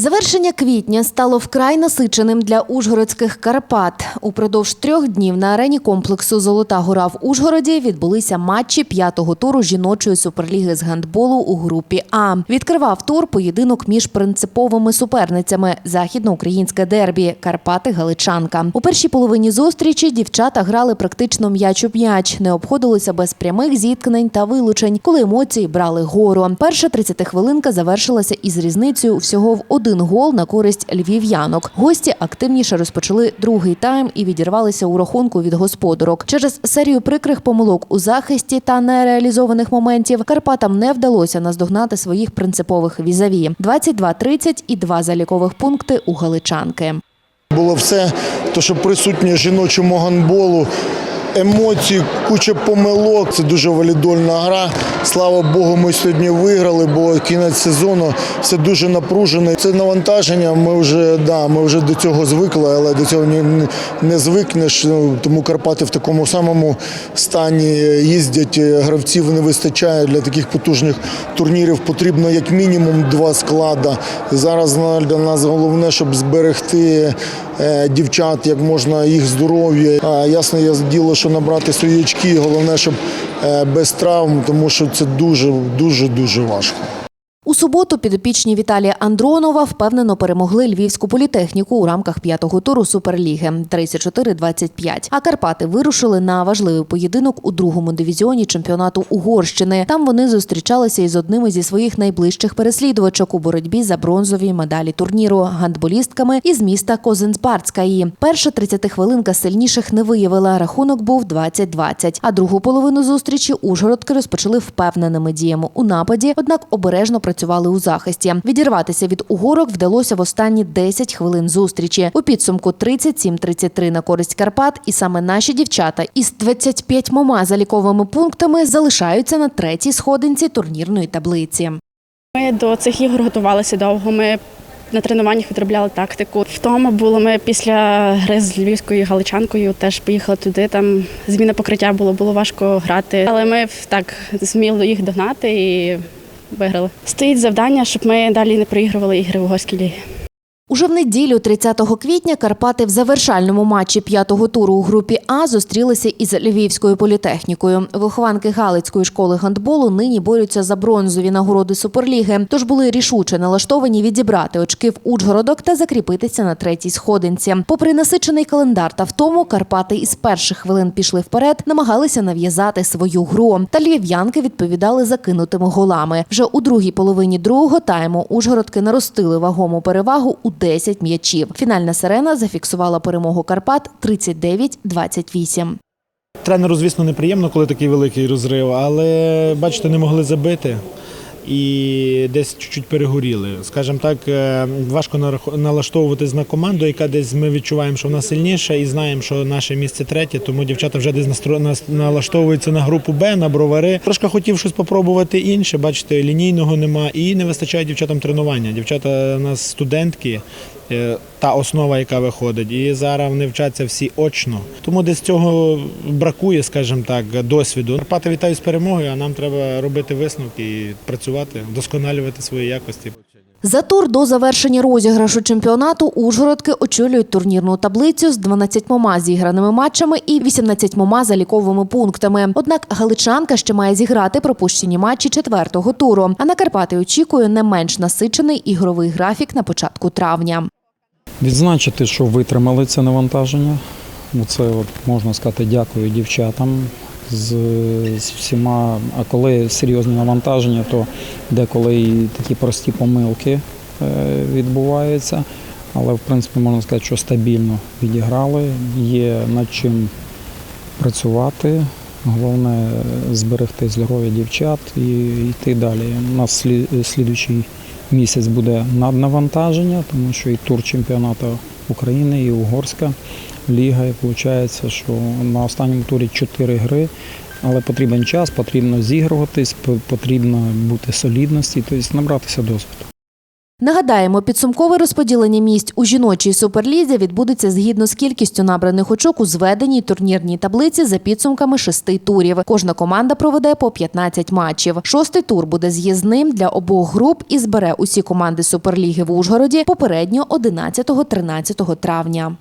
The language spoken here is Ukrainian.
Завершення квітня стало вкрай насиченим для ужгородських Карпат. Упродовж трьох днів на арені комплексу Золота гора в Ужгороді відбулися матчі п'ятого туру жіночої суперліги з гандболу у групі А. Відкривав тур поєдинок між принциповими суперницями західноукраїнське дербі Карпати Галичанка. У першій половині зустрічі дівчата грали практично м'яч у м'яч, не обходилися без прямих зіткнень та вилучень, коли емоції брали гору. Перша 30 хвилинка завершилася із різницею всього в один гол на користь львів'янок. Гості активніше розпочали другий тайм і відірвалися у рахунку від господарок. Через серію прикрих помилок у захисті та нереалізованих моментів Карпатам не вдалося наздогнати своїх принципових візаві. 22-30 і два залікових пункти у галичанки. Було все, то що присутнє жіночому гандболу. Емоції, куча помилок. Це дуже валідольна гра. Слава Богу, ми сьогодні виграли, бо кінець сезону все дуже напружено. Це навантаження. Ми вже да, ми вже до цього звикли, але до цього не, не- не звикнеш. Ну, Тому Карпати в такому самому стані їздять. Гравців не вистачає для таких потужних турнірів. Потрібно як мінімум два склади. Зараз для нас головне, щоб зберегти е, дівчат, як можна їх здоров'я. Ясне діло, що набрати свої очки. Головне, щоб е, без травм, тому що це дуже, дуже, дуже важко. У суботу підопічні Віталія Андронова впевнено перемогли львівську політехніку у рамках п'ятого туру Суперліги 34-25. А Карпати вирушили на важливий поєдинок у другому дивізіоні чемпіонату Угорщини. Там вони зустрічалися із одними зі своїх найближчих переслідувачок у боротьбі за бронзові медалі турніру гандболістками із міста Козенцбарцькаї. Перша 30 хвилинка сильніших не виявила. Рахунок був 20-20. А другу половину зустрічі Ужгородки розпочали впевненими діями у нападі, однак обережно працювали у захисті. Відірватися від угорок вдалося в останні 10 хвилин зустрічі. У підсумку 37-33 на користь Карпат, і саме наші дівчата із 25 заліковими пунктами залишаються на третій сходинці турнірної таблиці. Ми до цих ігор готувалися довго. Ми на тренуваннях відробляли тактику. Втома було. Ми після гри з львівською галичанкою теж поїхали туди. Там зміна покриття було, було важко грати. Але ми так зміли їх догнати і виграли. Стоїть завдання, щоб ми далі не проігрували ігри в угорській лігі. Уже в неділю, 30 квітня, Карпати в завершальному матчі п'ятого туру у групі А зустрілися із Львівською політехнікою. Вихованки Галицької школи гандболу нині борються за бронзові нагороди Суперліги, тож були рішуче налаштовані відібрати очки в Ужгородок та закріпитися на третій сходинці. Попри насичений календар та втому, Карпати із перших хвилин пішли вперед, намагалися нав'язати свою гру. Та львів'янки відповідали закинутими голами. Вже у другій половині другого тайму Ужгородки наростили вагому перевагу у 10 м'ячів. Фінальна сирена зафіксувала перемогу Карпат 39-28. Тренеру, звісно, неприємно, коли такий великий розрив, але бачите, не могли забити і десь чуть-чуть перегоріли. Скажімо так, е, важко налаштовуватись на команду, яка десь ми відчуваємо, що вона сильніша, і знаємо, що наше місце третє, тому дівчата вже десь налаштовуються на групу Б, на бровари. Трошки хотів щось спробувати інше. Бачите, лінійного нема і не вистачає дівчатам тренування. Дівчата у нас студентки. Е, Та основа, яка виходить, і зараз вони вчаться всі очно. Тому десь цього бракує, скажімо так, досвіду. Карпати вітаю з перемогою, а нам треба робити висновки і працювати, вдосконалювати свої якості. За тур до завершення розіграшу чемпіонату Ужгородки очолюють турнірну таблицю з 12 зіграними матчами і 18 заліковими пунктами. Однак галичанка ще має зіграти пропущені матчі четвертого туру. А на Карпати очікує не менш насичений ігровий графік на початку травня. Відзначити, що витримали це навантаження. Це от, можна сказати, дякую дівчатам з, з всіма. А коли серйозні навантаження, то деколи і такі прості помилки е, відбуваються. Але в принципі можна сказати, що стабільно відіграли, є над чим працювати. Головне зберегти здоров'я дівчат і йти далі. У нас слі- слідуючий місяць буде наднавантаження, тому що і тур чемпіонату України, і Угорська ліга. І виходить, що на останньому турі чотири гри, але потрібен час, потрібно зігруватись, потрібно бути солідності, тобто набратися досвіду. Нагадаємо, підсумкове розподілення місць у жіночій суперлізі відбудеться згідно з кількістю набраних очок у зведеній турнірній таблиці за підсумками шести турів. Кожна команда проведе по 15 матчів. Шостий тур буде з'їзним для обох груп і збере усі команди суперліги в Ужгороді попередньо 11-13 травня.